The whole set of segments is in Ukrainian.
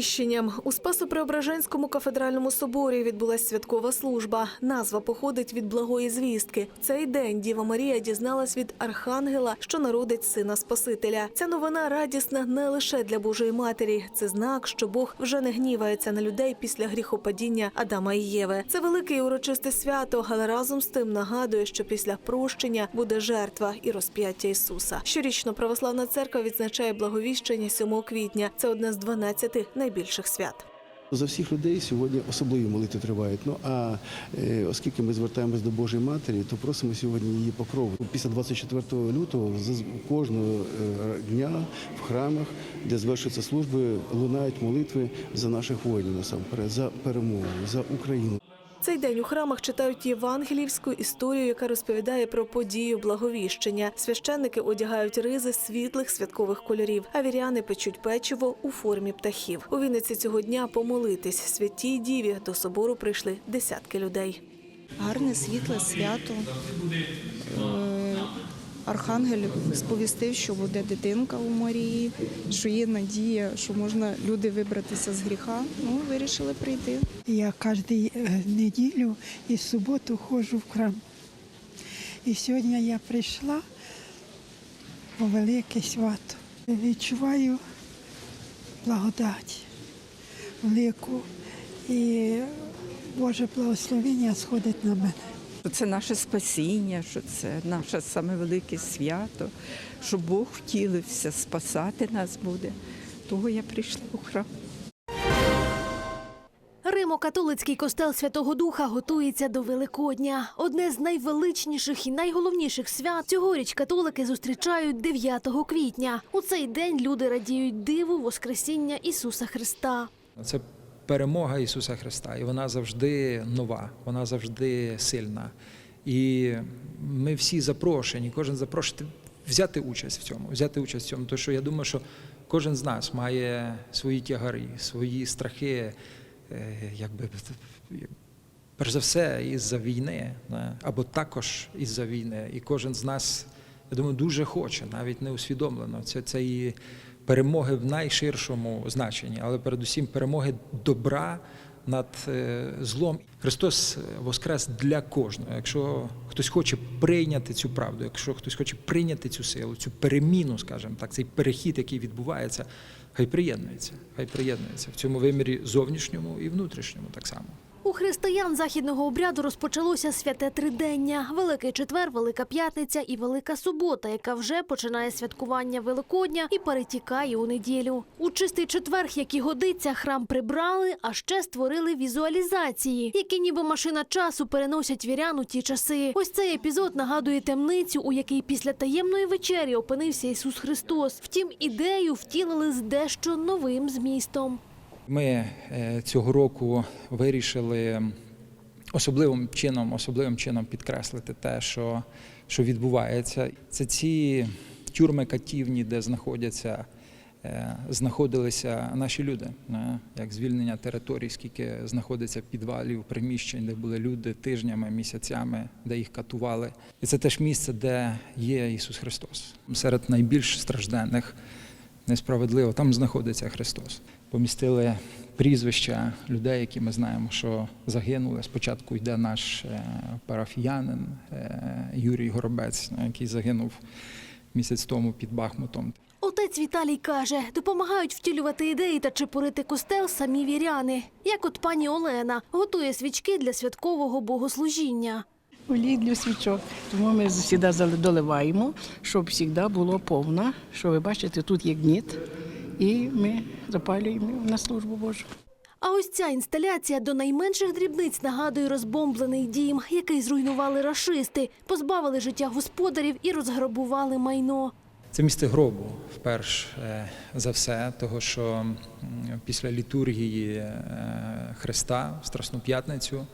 Благовіщенням у Спасо-Преображенському кафедральному соборі відбулася святкова служба. Назва походить від благої звістки. Цей день Діва Марія дізналась від архангела, що народить сина Спасителя. Ця новина радісна не лише для Божої матері. Це знак, що Бог вже не гнівається на людей після гріхопадіння Адама і Єви. Це велике і урочисте свято, але разом з тим нагадує, що після прощення буде жертва і розп'яття Ісуса. Щорічно православна церква відзначає благовіщення 7 квітня. Це одне з 12 найбільших свят. За всіх людей сьогодні особливі молитви тривають. Ну а е, оскільки ми звертаємось до Божої Матері, то просимо сьогодні її покрову. Після 24 лютого кожного е, дня в храмах, де звершуються служби, лунають молитви за наших воїнів насамперед, за перемогу, за Україну. Цей день у храмах читають євангелівську історію, яка розповідає про подію благовіщення. Священники одягають ризи світлих святкових кольорів, а віряни печуть печиво у формі птахів. У Вінниці цього дня помолитись святій діві до собору прийшли десятки людей. Гарне світле свято. Е, Архангел сповістив, що буде дитинка у Марії, що є надія, що можна люди вибратися з гріха. Ну, вирішили прийти. Я кожну неділю і суботу ходжу в храм. І сьогодні я прийшла у велике свято. Відчуваю благодать велику і Боже благословення сходить на мене. Що це наше спасіння, що це наше саме велике свято, що Бог втілився, спасати нас буде. Того я прийшла у храм. Римо-католицький костел Святого Духа готується до Великодня. Одне з найвеличніших і найголовніших свят цьогоріч католики зустрічають 9 квітня. У цей день люди радіють диву Воскресіння Ісуса Христа. Це перемога Ісуса Христа, і вона завжди нова, вона завжди сильна. І ми всі запрошені, кожен запрошений взяти участь в цьому, взяти участь в цьому. Тому що я думаю, що кожен з нас має свої тягари, свої страхи, е, якби перш за все, із-за війни, або також із-за війни. І кожен з нас, я думаю, дуже хоче, навіть не усвідомлено. Це, це і перемоги в найширшому значенні, але передусім перемоги добра над е, злом. Христос воскрес для кожного. Якщо хтось хоче прийняти цю правду, якщо хтось хоче прийняти цю силу, цю переміну, скажімо так, цей перехід, який відбувається, хай приєднується, хай приєднується в цьому вимірі зовнішньому і внутрішньому так само. У християн західного обряду розпочалося святе тридення: Великий четвер, Велика п'ятниця і Велика субота, яка вже починає святкування Великодня і перетікає у неділю. У чистий четверг, як і годиться, храм прибрали, а ще створили візуалізації, які ніби машина часу переносять вірян у ті часи. Ось цей епізод нагадує темницю, у якій після таємної вечері опинився Ісус Христос. Втім, ідею втілили з дещо новим змістом. Ми е, цього року вирішили особливим чином, особливим чином підкреслити те, що, що відбувається. Це ці тюрми катівні, де знаходяться. е, Знаходилися наші люди, е, як звільнення територій, скільки знаходиться підвалів, приміщень, де були люди тижнями, місяцями, де їх катували. І це теж місце, де є Ісус Христос. Серед найбільш стражденних, несправедливо, там знаходиться Христос. Помістили прізвища людей, які ми знаємо, що загинули. Спочатку йде наш е, парафіянин е, Юрій Горобець, е, який загинув місяць тому під Бахмутом. Отець Віталій каже, допомагають втілювати ідеї та чепурити костел самі віряни. Як от пані Олена готує свічки для святкового богослужіння. Олій для свічок. Тому ми завжди доливаємо, щоб завжди було повно. Що ви бачите, тут є гніт, і ми запалюємо на службу Божу. А ось ця інсталяція до найменших дрібниць нагадує розбомблений дім, який зруйнували рашисти, позбавили життя господарів і розграбували майно. Це місце гробу, вперш е, за все, того що після літургії е, Христа в Страсну п'ятницю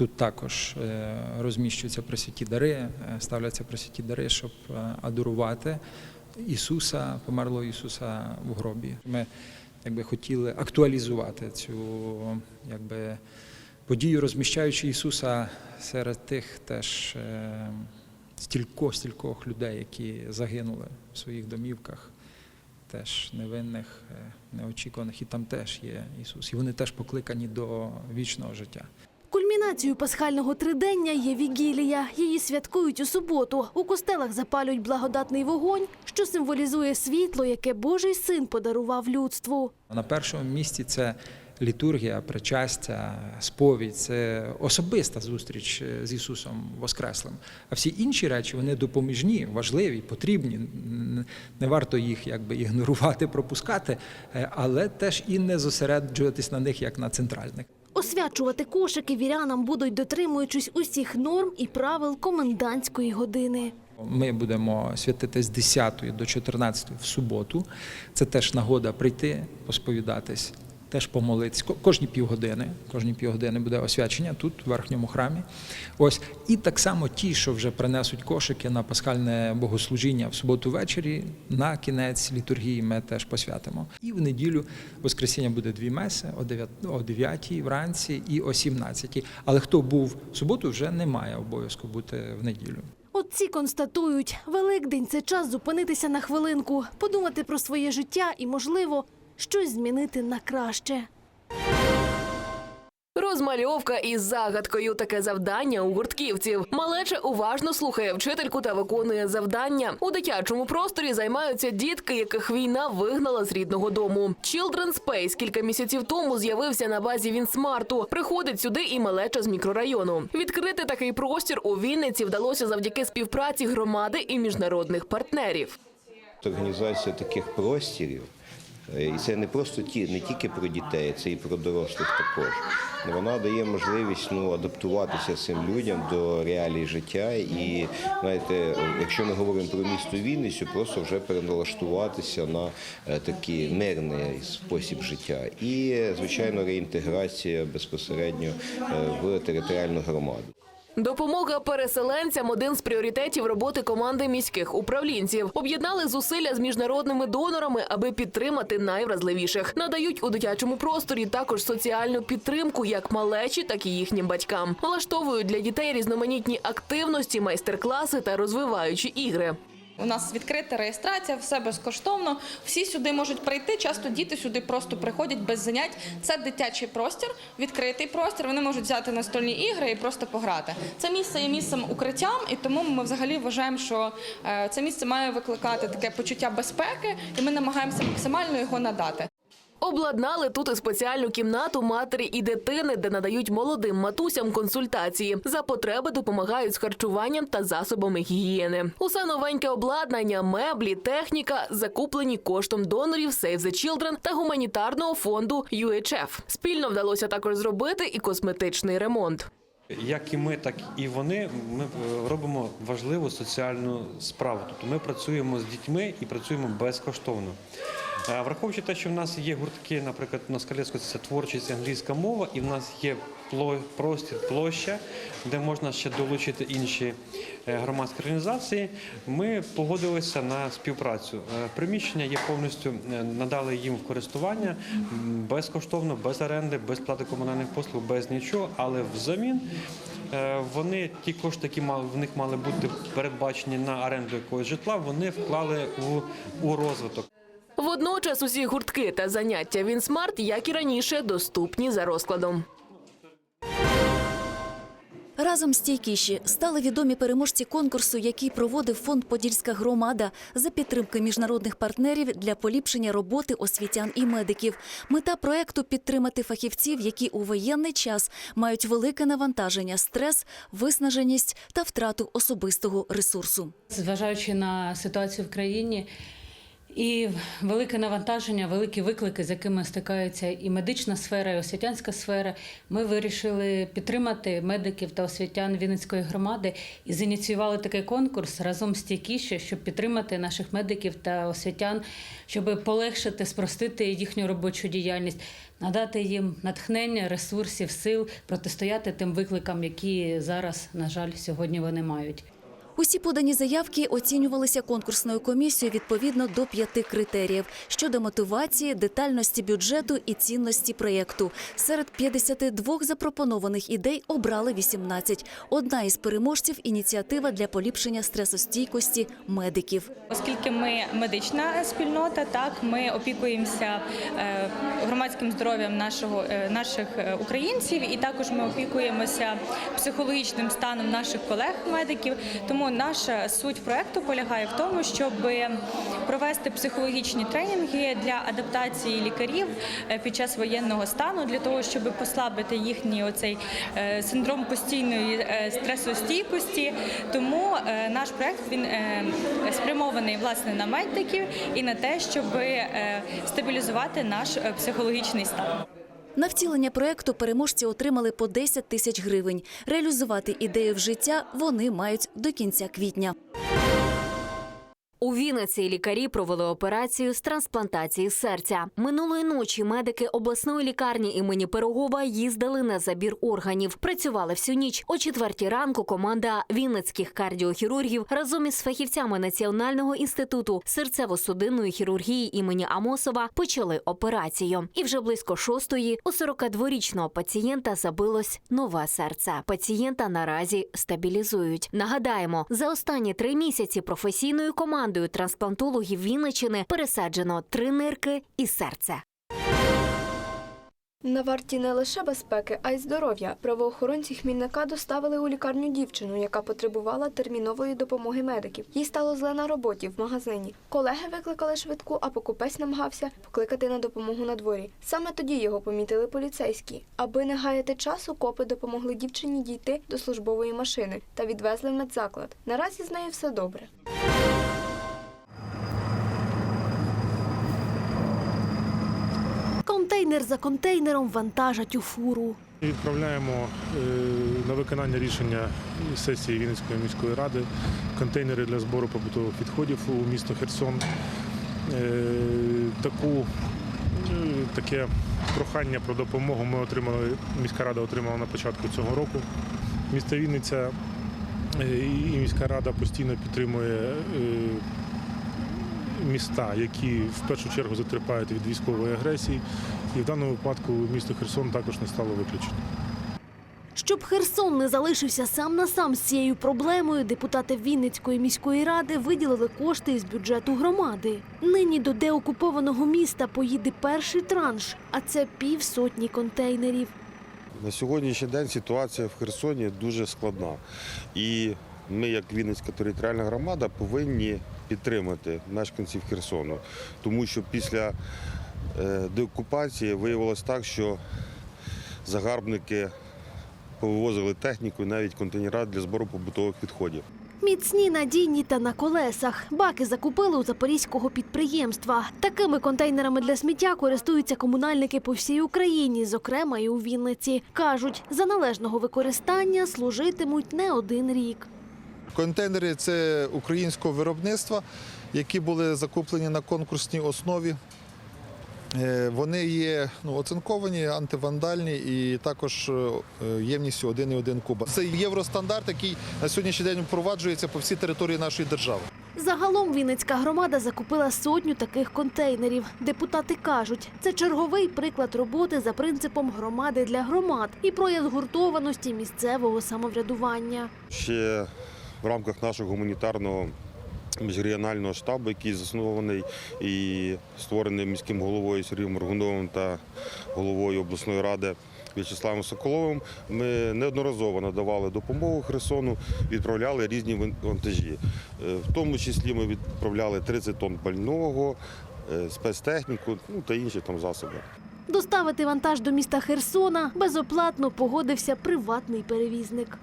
тут також е, розміщуються пресвяті дари, е, ставляться пресвяті дари, щоб е, адорувати Ісуса, померлого Ісуса в гробі. Ми якби хотіли актуалізувати цю якби, подію, розміщаючи Ісуса серед тих теж. стількох, стількох людей, які загинули в своїх домівках теж невинних, неочікуваних, і там теж є Ісус. І вони теж покликані до вічного життя. Кульмінацією пасхального тридення є вігілія. Її святкують у суботу. У костелах запалюють благодатний вогонь, що символізує світло, яке Божий син подарував людству. На першому місці це літургія, причастя, сповідь, це особиста зустріч е, з Ісусом Воскреслим. А всі інші речі вони допоміжні, важливі, потрібні. Не варто їх якби ігнорувати, пропускати, е, але теж і не зосереджуватись на них як на центральних. Освячувати кошики вірянам будуть дотримуючись усіх норм і правил комендантської години. Ми будемо святити з 10 до 14 в суботу. Це теж нагода прийти, посповідатись, теж помолитись. Ко- Кожні півгодини, кожні півгодини буде освячення тут, в верхньому храмі. Ось і так само ті, що вже принесуть кошики на пасхальне богослужіння в суботу ввечері, на кінець літургії ми теж посвятимо. І в неділю Воскресіння буде дві меси о 9, о 9 вранці і о 17. Але хто був в суботу, вже не має обов'язку бути в неділю. Отці констатують, Великдень це час зупинитися на хвилинку, подумати про своє життя і, можливо, щось змінити на краще. Розмальовка із загадкою таке завдання у гуртківців. Малеча уважно слухає вчительку та виконує завдання. У дитячому просторі займаються дітки, яких війна вигнала з рідного дому. Children's Space кілька місяців тому з'явився на базі Вінсмарту. Приходить сюди і малеча з мікрорайону. Відкрити такий простір у Вінниці вдалося завдяки співпраці громади і міжнародних партнерів. Організація таких простірів, і це не просто ті, не тільки про дітей, це і про дорослих також. Вона дає можливість ну, адаптуватися цим людям до реалій життя. І знаєте, якщо ми говоримо про місто Вінницю, просто вже переналаштуватися на е, такий мирний спосіб життя. І, звичайно, реінтеграція безпосередньо е, в територіальну громаду. Допомога переселенцям один з пріоритетів роботи команди міських управлінців. Об'єднали зусилля з міжнародними донорами, аби підтримати найвразливіших. Надають у дитячому просторі також соціальну підтримку як малечі, так і їхнім батькам. Влаштовують для дітей різноманітні активності, майстер-класи та розвиваючі ігри. У нас відкрита реєстрація, все безкоштовно. Всі сюди можуть прийти. Часто діти сюди просто приходять без занять. Це дитячий простір, відкритий простір. Вони можуть взяти настольні ігри і просто пограти. Це місце є місцем укриттям, і тому ми взагалі вважаємо, що е, це місце має викликати таке почуття безпеки, і ми намагаємося максимально його надати. Обладнали тут і спеціальну кімнату матері і дитини, де надають молодим матусям консультації. За потреби допомагають з харчуванням та засобами гігієни. Усе новеньке обладнання, меблі, техніка закуплені коштом донорів Save the Children та гуманітарного фонду UHF. Спільно вдалося також зробити і косметичний ремонт. Як і ми, так і вони. Ми е, робимо важливу соціальну справу. Тобто ми працюємо з дітьми і працюємо безкоштовно. Е, Враховуючи те, що в нас є гуртки, наприклад, на Скалецьку це творчість англійська мова, і в нас є простір, площа, де можна ще долучити інші е, громадські організації. Ми погодилися на співпрацю. Е, Приміщення є повністю надали їм в користування безкоштовно, без оренди, без плати комунальних послуг, без нічого, але взамін. Вони ті кошти, які в них мали бути передбачені на оренду якогось житла, вони вклали у, у розвиток. Водночас усі гуртки та заняття Вінсмарт, як і раніше, доступні за розкладом. Разом стійкіші стали відомі переможці конкурсу, який проводив фонд Подільська громада за підтримки міжнародних партнерів для поліпшення роботи освітян і медиків. Мета проекту підтримати фахівців, які у воєнний час мають велике навантаження, стрес, виснаженість та втрату особистого ресурсу. Зважаючи на ситуацію в країні і велике навантаження, великі виклики, з якими стикаються і медична сфера, і освітянська сфера, ми вирішили підтримати медиків та освітян Вінницької громади і зініціювали такий конкурс разом стійкіше, щоб підтримати наших медиків та освітян, щоб полегшити, спростити їхню робочу діяльність, надати їм натхнення, ресурсів, сил протистояти тим викликам, які зараз, на жаль, сьогодні вони мають. Усі подані заявки оцінювалися конкурсною комісією відповідно до п'яти критеріїв щодо мотивації, детальності бюджету і цінності проєкту. Серед 52 запропонованих ідей обрали 18. Одна із переможців – ініціатива для поліпшення стресостійкості медиків. Оскільки ми медична спільнота, так ми опікуємося е, громадським здоров'ям нашого е, наших е, українців, і також ми опікуємося психологічним станом наших колег-медиків. Тому наша суть проекту полягає в тому, щоб провести психологічні тренінги для адаптації лікарів е, під час воєнного стану, для того, щоб послабити їхній оцей е, синдром постійної е, стресостійкості. Тому наш проект він спрямований власне на медиків і на те, щоб стабілізувати наш психологічний стан. На втілення проекту переможці отримали по 10 тисяч гривень. Реалізувати ідею в життя вони мають до кінця квітня. У Вінниці лікарі провели операцію з трансплантації серця. Минулої ночі медики обласної лікарні імені Пирогова їздили на забір органів. Працювали всю ніч. О четвертій ранку команда вінницьких кардіохірургів разом із фахівцями Національного інституту серцево-судинної хірургії імені Амосова почали операцію. І вже близько шостої у 42-річного пацієнта забилось нове серце. Пацієнта наразі стабілізують. Нагадаємо, за останні три місяці професійною командою трансплантологів Вінничини пересаджено три нирки і серце. На варті не лише безпеки, а й здоров'я. Правоохоронці Хмільника доставили у лікарню дівчину, яка потребувала термінової допомоги медиків. Їй стало зле на роботі в магазині. Колеги викликали швидку, а покупець намагався покликати на допомогу на дворі. Саме тоді його помітили поліцейські. Аби не гаяти часу, копи допомогли дівчині дійти до службової машини та відвезли в медзаклад. Наразі з нею все добре. Контейнер за контейнером вантажать у фуру. Відправляємо е, на виконання рішення сесії Вінницької міської ради контейнери для збору побутових відходів у місто Херсон. Е, Таку, е, таке прохання про допомогу ми отримали, міська рада отримала на початку цього року. Місто Вінниця і міська рада постійно підтримує міста, які в першу чергу затерпають від військової агресії. І в даному випадку місто Херсон також не стало виключенням. Щоб Херсон не залишився сам на сам з цією проблемою, депутати Вінницької міської ради виділили кошти із бюджету громади. Нині до деокупованого міста поїде перший транш, а це півсотні контейнерів. На сьогоднішній день ситуація в Херсоні дуже складна. І ми, як Вінницька територіальна громада, повинні підтримати мешканців Херсону. Тому що після е, деокупації виявилось так, що загарбники повивозили техніку і навіть контейнера для збору побутових відходів. Міцні, надійні та на колесах. Баки закупили у запорізького підприємства. Такими контейнерами для сміття користуються комунальники по всій Україні, зокрема і у Вінниці. Кажуть, за належного використання служитимуть не один рік. Контейнери це українського виробництва, які були закуплені на конкурсній основі. Е, Вони є ну, оцинковані, антивандальні і також е, ємністю 1,1 куба. Це євростандарт, який на сьогоднішній день впроваджується по всій території нашої держави. Загалом Вінницька громада закупила сотню таких контейнерів. Депутати кажуть, це черговий приклад роботи за принципом громади для громад і прояв згуртованості місцевого самоврядування. Ще в рамках нашого гуманітарного міжрегіонального штабу, який заснований і створений міським головою Сергієм Моргуновим та головою обласної ради В'ячеславом Соколовим, ми неодноразово надавали допомогу Херсону, відправляли різні вантажі. Е, В тому числі ми відправляли 30 тонн пального, е, спецтехніку ну, та інші там засоби. Доставити вантаж до міста Херсона безоплатно погодився приватний перевізник.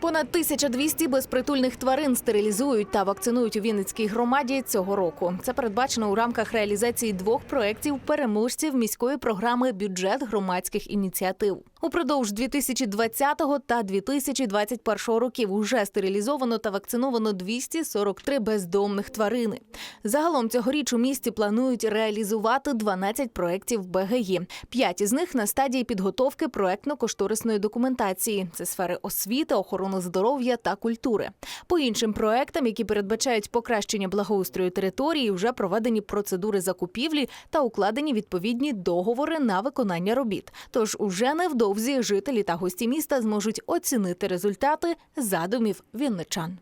Понад 1200 безпритульних тварин стерилізують та вакцинують у Вінницькій громаді цього року. Це передбачено у рамках реалізації двох проєктів переможців міської програми Бюджет громадських ініціатив. Упродовж 2020 та 2021 років уже стерилізовано та вакциновано 243 бездомних тварини. Загалом цьогоріч у місті планують реалізувати 12 проєктів БГІ. П'ять із них на стадії підготовки проектно-кошторисної документації. Це сфери освіти, охорони здоров'я та культури. По іншим проектам, які передбачають покращення благоустрою території, вже проведені процедури закупівлі та укладені відповідні договори на виконання робіт. Тож уже невдовзі жителі та гості міста зможуть оцінити результати задумів вінничан.